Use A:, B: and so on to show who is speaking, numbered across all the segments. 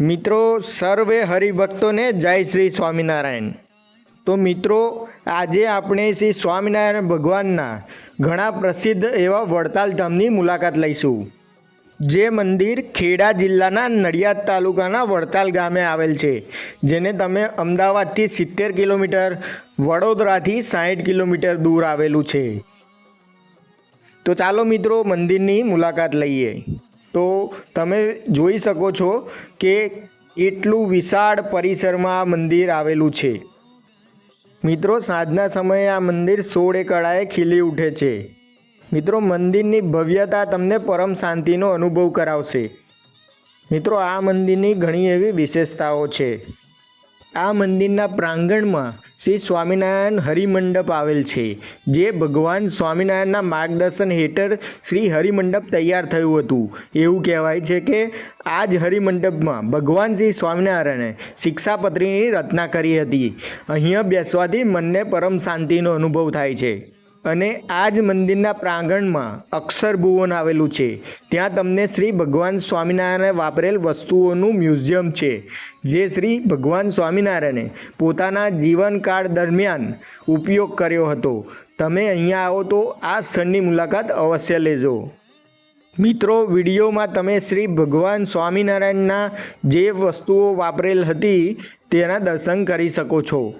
A: મિત્રો, સર્વે હરિભક્તોને જય શ્રી સ્વામિનારાયણ. તો મિત્રો, આજે આપણે શ્રી સ્વામિનારાયણ ભગવાનના ઘણા પ્રસિદ્ધ એવા વડતાલ ધામની મુલાકાત લઈશું. જે મંદિર ખેડા જિલ્લાના નડિયાદ તાલુકાના વડતાલ ગામે આવેલ છે, જેને તમે અમદાવાદથી સિત્તેર કિલોમીટર, વડોદરાથી સાઠ કિલોમીટર દૂર આવેલું છે. તો ચાલો મિત્રો, મંદિરની મુલાકાત લઈએ. તો તમે જોઈ શકો છો કે એટલું વિશાળ પરિસરમાં આ મંદિર આવેલું છે. મિત્રો, સાંજના સમયે આ મંદિર સોળે કળાએ ખીલી ઉઠે છે. મિત્રો, મંદિરની ભવ્યતા તમને પરમ શાંતિનો અનુભવ કરાવશે. મિત્રો, આ મંદિરની ઘણી એવી વિશેષતાઓ છે. આ મંદિરના પ્રાંગણમાં શ્રી સ્વામિનારાયણ હરિમંડપ આવેલ છે, જે ભગવાન સ્વામિનારાયણના માર્ગદર્શન હેઠળ શ્રી હરિમંડપ તૈયાર થયું હતું. એવું કહેવાય છે કે, આ જ હરિમંડપમાં ભગવાન શ્રી સ્વામિનારાયણે શિક્ષાપત્રીની રચના કરી હતી. અહીંયા બેસવાથી મનને પરમ શાંતિનો અનુભવ થાય છે. અને આ જ મંદિરના પ્રાંગણમાં અક્ષર ભુવન આવેલું છે. ત્યાં તમને શ્રી ભગવાન સ્વામિનારાયણે વાપરેલ વસ્તુઓનું મ્યુઝિયમ છે, જે શ્રી ભગવાન સ્વામિનારાયણે પોતાના જીવનકાળ દરમિયાન ઉપયોગ કર્યો હતો. તમે અહીંયા આવો તો આ સ્થળની મુલાકાત અવશ્ય લેજો. મિત્રો, વિડીયોમાં તમે શ્રી ભગવાન સ્વામિનારાયણના જે વસ્તુઓ વાપરેલ હતી તેના દર્શન કરી શકો છો.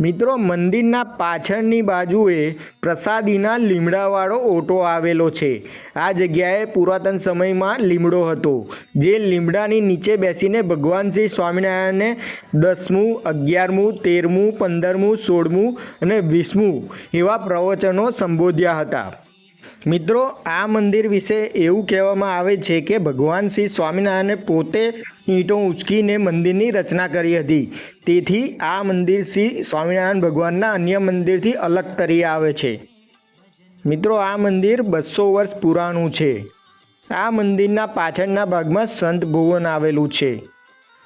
A: મિત્રો, મંદિરના પાછળની બાજુએ પ્રસાદીના લીમડાવાળો ઓટો આવેલો છે. આ જગ્યાએ પુરાતન સમયમાં લીમડો હતો, જે લીમડાની નીચે બેસીને ભગવાન શ્રી સ્વામિનારાયણને દસમું, અગિયારમું, તેરમું, પંદરમું, સોળમું અને વીસમું એવા પ્રવચનો સંબોધ્યા હતા. મિત્રો, આ મંદિર વિશે એવું કહેવામાં આવે છે કે ભગવાન શ્રી સ્વામિનારાયણે પોતે ઈંટો ઉંચકીને મંદિરની રચના કરી હતી. તેથી આ મંદિર શ્રી સ્વામિનારાયણ ભગવાનના અન્ય મંદિરથી અલગ તરી આવે છે. મિત્રો, આ મંદિર બસો વર્ષ પુરાણું છે. આ મંદિરના પાછળના ભાગમાં સંત ભુવન આવેલું છે.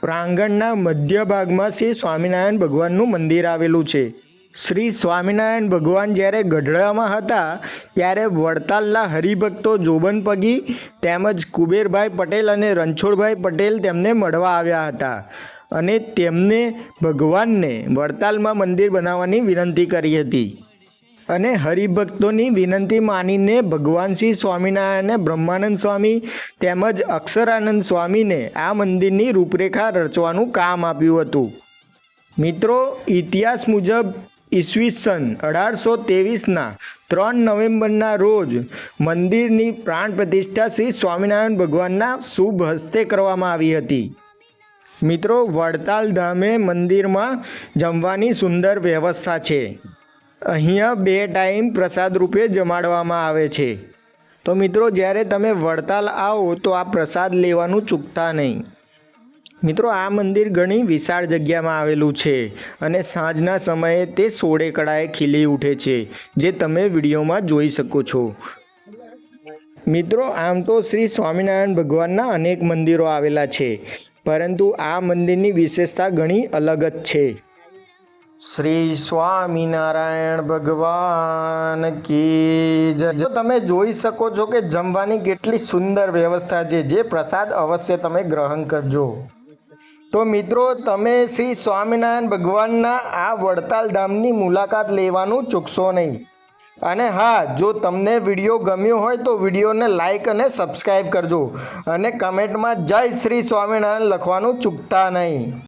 A: પ્રાંગણના મધ્ય ભાગમાં શ્રી સ્વામિનારાયણ ભગવાનનું મંદિર આવેલું છે. શ્રી સ્વામિનારાયણ ભગવાન જ્યારે ગઢડામાં હતા, ત્યારે વડતાલના હરિભક્તો જોબન પગી તેમજ કુબેરભાઈ પટેલ અને રણછોડભાઈ પટેલ તેમને મળવા આવ્યા હતા અને તેમને ભગવાનને વડતાલમાં મંદિર બનાવવાની વિનંતી કરી હતી. અને હરિભક્તોની વિનંતી માનીને ભગવાન શ્રી સ્વામિનારાયણે બ્રહ્માનંદ સ્વામી તેમજ અક્ષરાનંદ સ્વામીને આ મંદિરની રૂપરેખા રચવાનું કામ આપ્યું હતું. મિત્રો, ઇતિહાસ મુજબ ઈસવીસન અઢારસો ત્રેવીસના ત્રણ નવેમ્બરના રોજ મંદિરની પ્રાણ પ્રતિષ્ઠા શ્રી સ્વામિનારાયણ ભગવાનના શુભ હસ્તે કરવામાં આવી હતી. મિત્રો, વડતાલ ધામે મંદિરમાં જમવાની સુંદર વ્યવસ્થા છે. અહીંયા બે ટાઈમ પ્રસાદ રૂપે જમાડવામાં આવે છે. તો મિત્રો, જ્યારે તમે વડતાલ આવો તો આ પ્રસાદ લેવાનું ચૂકતા નહીં. મિત્રો, આ મંદિર ઘણી વિશાળ જગ્યામાં આવેલું છે અને સાંજના સમયે તે સોળે કળાએ ખીલી ઉઠે છે, જે તમે વિડીયોમાં જોઈ શકો છો. મિત્રો, આમ તો શ્રી સ્વામિનારાયણ ભગવાનના અનેક મંદિરો આવેલા છે, પરંતુ આ મંદિરની વિશેષતા ઘણી અલગ જ છે. શ્રી સ્વામિનારાયણ ભગવાન કી જો તમે જોઈ શકો છો કે જમવાની કેટલી સુંદર વ્યવસ્થા છે, જે પ્રસાદ અવશ્ય તમે ગ્રહણ કરજો. તો મિત્રો, તમે શ્રી સ્વામિનારાયણ ભગવાનના આ વડતાલ ધામની મુલાકાત લેવાનું ચૂકશો નહીં. અને હા, જો તમને વીડિયો ગમ્યો હોય તો વિડીયોને લાઇક અને સબસ્ક્રાઈબ કરજો. અને કમેન્ટમાં જય શ્રી સ્વામિનારાયણ લખવાનું ચૂકતા નહીં.